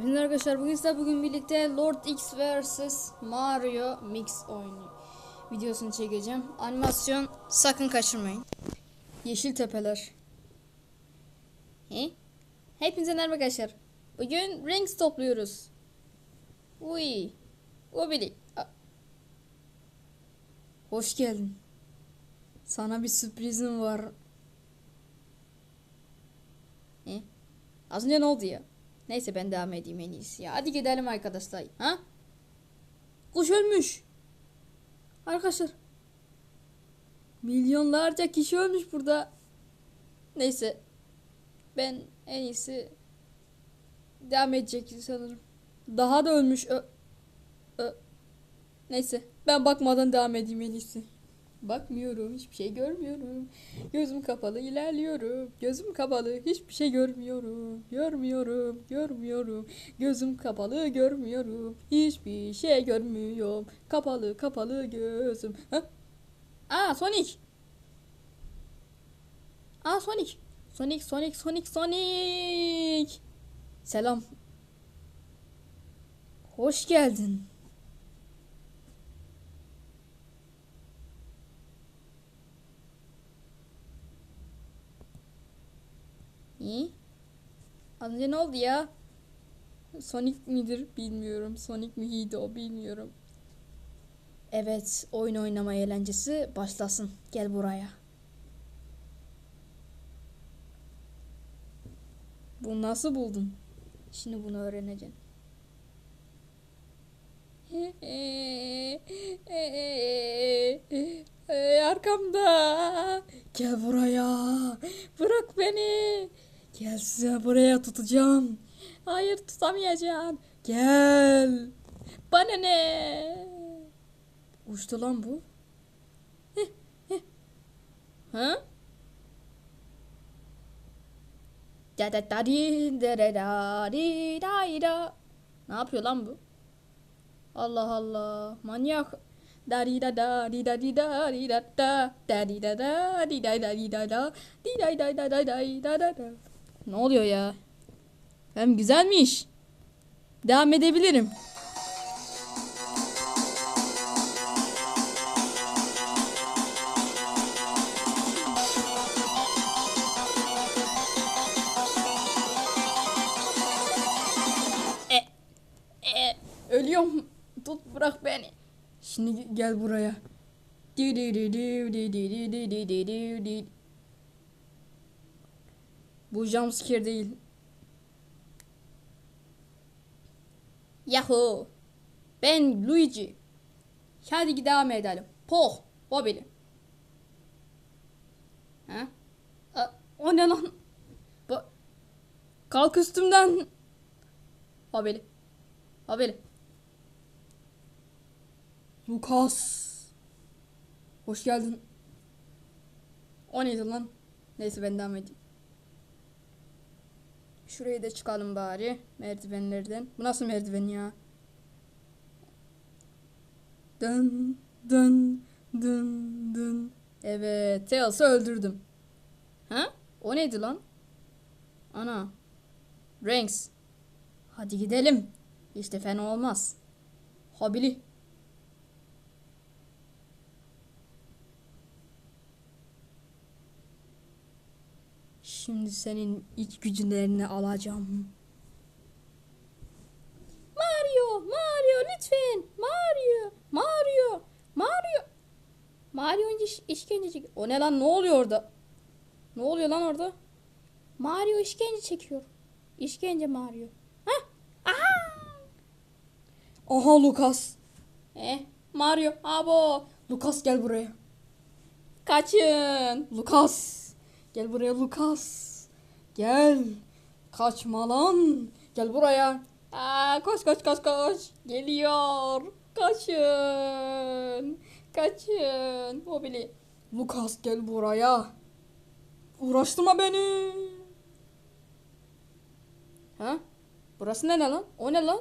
Hepinize arkadaşlar bugün size bugün birlikte Lord X vs Mario Mix oyunu videosunu çekeceğim. Animasyon sakın kaçırmayın. Yeşil tepeler. He? Hepinize merhaba arkadaşlar. Bugün rings topluyoruz. Uy. O biri. A- Hoş geldin. Sana bir sürprizim var. He? Az önce ne oldu ya? Neyse ben devam edeyim en iyisi ya. Hadi gidelim arkadaşlar. Ha? Kuş ölmüş. Arkadaşlar. Milyonlarca kişi ölmüş burada. Neyse. Ben en iyisi devam edecek sanırım. Daha da ölmüş. Ö, ö. Neyse. Ben bakmadan devam edeyim en iyisi. Bakmıyorum. Hiçbir şey görmüyorum. Gözüm kapalı ilerliyorum. Gözüm kapalı hiçbir şey görmüyorum. Görmüyorum. Görmüyorum. Gözüm kapalı görmüyorum. Hiçbir şey görmüyorum. Kapalı kapalı gözüm. Ha? Aa Sonic. Aa Sonic. Sonic Sonic Sonic Sonic. Selam. Hoş geldin. Az önce ne oldu ya? Sonic midir bilmiyorum. Sonic miydi o bilmiyorum. Evet, oyun oynama eğlencesi başlasın. Gel buraya. Bu nasıl buldun? Şimdi bunu öğreneceksin. Arkamda. Gel buraya. Bırak beni. Gel size buraya tutacağım. Hayır tutamayacaksın. Gel. Bana ne? Uçtu lan bu. Ha? Da da da di da da da di da da. Ne yapıyor lan bu? Allah Allah. Manyak. Da di da da di da di da di da da da di da da di da da di da da di da da da da da da da da. Ne oluyor ya? Hem güzelmiş. Devam edebilirim. E, e, ölüyorum. Tut bırak beni. Şimdi gel buraya. Di di di di di di di di di di. Bu jumpscare değil. Yahoo. Ben Luigi. Hadi devam edelim. Poh. O. Ha? A, o ne lan? Bu... Kalk üstümden. O benim. O. Lucas. Hoş geldin. O neydi lan? Neyse ben devam edeyim. Şurayı da çıkalım bari. Merdivenlerden. Bu nasıl merdiven ya? Dın dın dın dın. Evet. Tails'ı öldürdüm. Ha? O neydi lan? Ana. Ranks. Hadi gidelim. De fena olmaz. Habili. Şimdi senin iç güçlerini alacağım. Mario, Mario lütfen. Mario, Mario, Mario. Mario iş, işkence O ne lan? Ne oluyor orada? Ne oluyor lan orada? Mario işkence çekiyor. İşkence Mario. Hah? Aha! Aha Lucas. Eh, Mario. Abo. Lucas gel buraya. Kaçın. Lucas. Gel buraya Lucas. Gel. Kaçma lan. Gel buraya. Aa, koş koş koş koş. Geliyor. Kaçın. Kaçın. Mobili. Lucas gel buraya. Uğraştırma beni. Ha? Burası ne lan? O ne lan?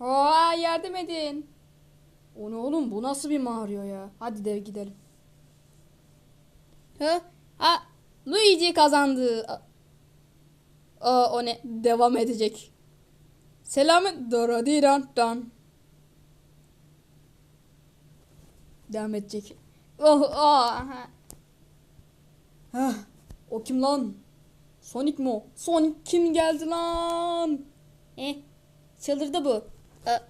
Aa, yardım edin. O ne oğlum? Bu nasıl bir Mario ya? Hadi dev gidelim. Ha? Luigi kazandı. Aa, o ne? Devam edecek. Selamın doradiran dan. Devam edecek. Oh, oh. Heh, o kim lan? Sonic mu? Sonic kim geldi lan? Eh, çıldırdı bu. Ee,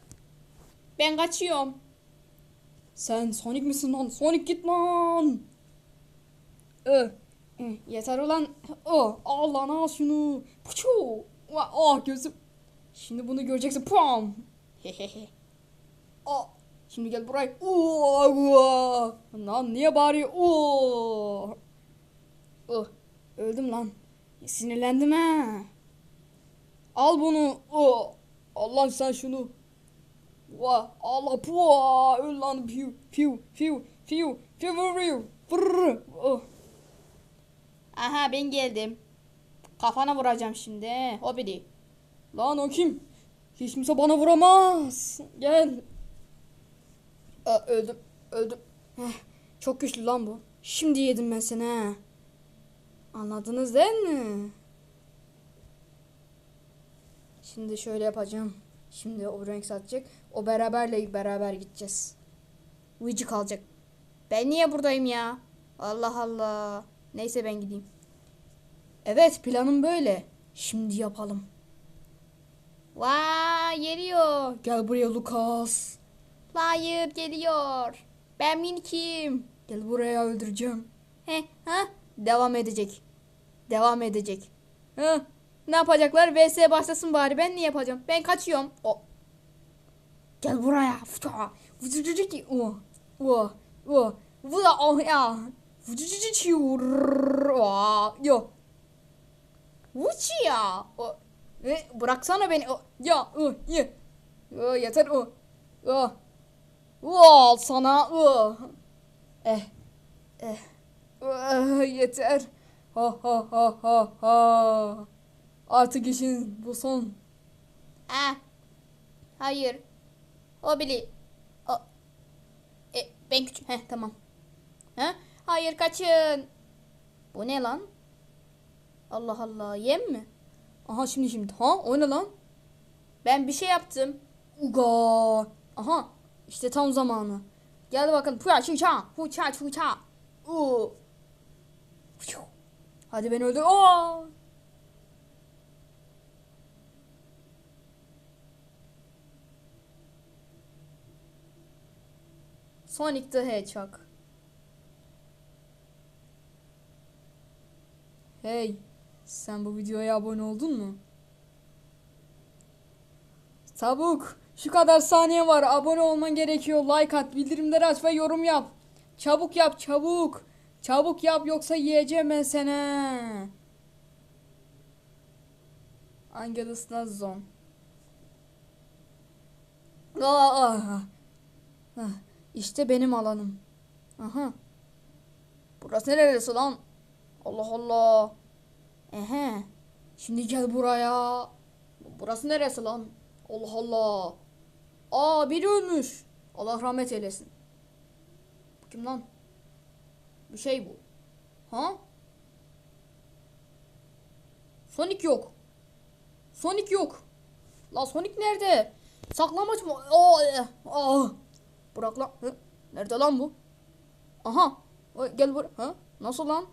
ben kaçıyorum. Sen Sonic misin lan? Sonic git lan. Ö. Yeter ulan. Oh, al lan al şunu. Puçu. Oh gözüm. Şimdi bunu göreceksin. Pam. Hehehe. Oh. Şimdi gel buraya. Oo. Lan niye bağırıyor? Oo. Oh. Öldüm lan. Sinirlendim ha. Al bunu. Oh. Allah sen şunu. Va Allah pua öl lan piu piu piu piu piu piu. Oh. Aha ben geldim. Kafana vuracağım şimdi. O biri. Lan o kim? Hiç kimse bana vuramaz. Gel. Aa, öldüm. Öldüm. Heh, çok güçlü lan bu. Şimdi yedim ben seni ha. Anladınız değil mi? Şimdi şöyle yapacağım. Şimdi o renk satacak. O beraberle beraber gideceğiz. Uyucu kalacak. Ben niye buradayım ya? Allah Allah. Neyse ben gideyim. Evet planım böyle. Şimdi yapalım. Vay geliyor. Gel buraya Lucas. Hayır geliyor. Ben minikim. Gel buraya öldüreceğim. He ha? Devam edecek. Devam edecek. Ha? Ne yapacaklar? VS başlasın bari. Ben ne yapacağım? Ben kaçıyorum. O. Gel buraya. Fıça. Vıcıcıcı. O. O. O. Vıda. Oh ya. O. Yo. Vuçi ya. O. E, bıraksana beni. O. Ya. O. Ye. O, yeter o. O. O al sana. O. Eh. Eh. Ah, yeter. Ha ha ha ha ha. Artık işin bu son. Ha. Hayır. O bili. O. E, ben küçük. Heh tamam. Ha? Hayır kaçın. Bu ne lan? Allah Allah. Yem mi? Aha şimdi şimdi. Ha o ne lan? Ben bir şey yaptım. Uga. Aha. İşte tam zamanı. Gel bakalım. Puya çu ça. Hu ça çu ça. U. Fiu. Hadi beni öldür. Oo. Sonic the Hedgehog. Hey, sen bu videoya abone oldun mu? Çabuk, şu kadar saniye var. Abone olman gerekiyor. Like at, bildirimleri aç ve yorum yap. Çabuk yap, çabuk. Çabuk yap yoksa yiyeceğim ben seni. Angelus Nazon. Aa. Ah, İşte benim alanım. Aha. Burası neresi lan? Allah Allah. Ehe. Şimdi gel buraya. Burası neresi lan? Allah Allah. Aa biri ölmüş. Allah rahmet eylesin. Kim lan? Bir şey bu. Ha? Sonic yok. Sonic yok. La Sonic nerede? Saklamaç mı? Aa, e, aa. Bırak lan. Hı? Nerede lan bu? Aha. Gel buraya. Nasıl lan?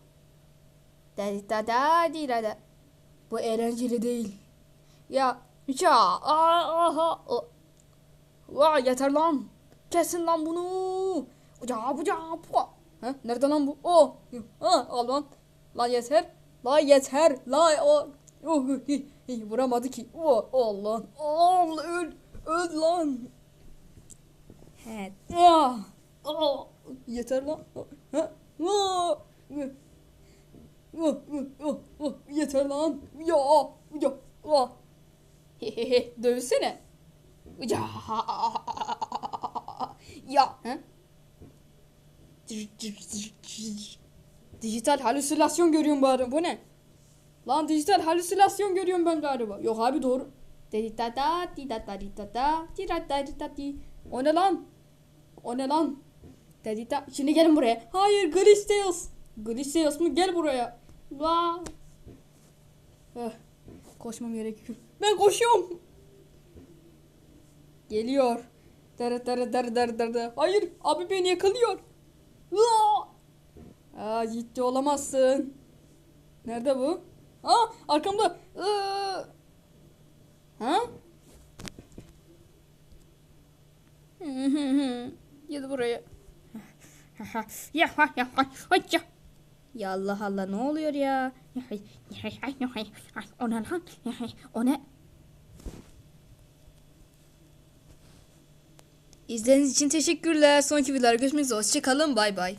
Da da da da. Bu eğlenceli değil. Ya. Ya. Aha. O. Vay yeter lan. Kesin lan bunu. Ya bu ya bu. Ha? Nerede lan bu? O. Ha al lan. Lan yeter. La yeter. La o. Oh, hi, hi, vuramadı ki. O Allah. Al öl. Öl lan. He. Ah. Ah. Yeter lan. Ha? Oh, oh, oh, oh, yeter lan. Ya. Ya. Ah. Hehehe. Dövsene. Ya. Ya. Ha? Dijital halüsinasyon görüyorum bari. Bu ne? Lan dijital halüsinasyon görüyorum ben galiba. Yok abi doğru. O ne lan? O ne lan? Şimdi gelin buraya. Hayır Glisteus. Glisteus mu? Gel buraya. La. Eh. Koşmam gerekiyor. Ben koşuyorum. Geliyor. Dere dere dere dere dere. Hayır abi beni yakalıyor. Aa! Aa ciddi olamazsın. Nerede bu? Aa arkamda. Aa! Ha? Gel buraya. Ya ha ya ha hocam. Ya Allah Allah ne oluyor ya? O ne lan? O ne? İzlediğiniz için teşekkürler. Sonraki videolarda görüşmek üzere. Hoşçakalın. Bay bay.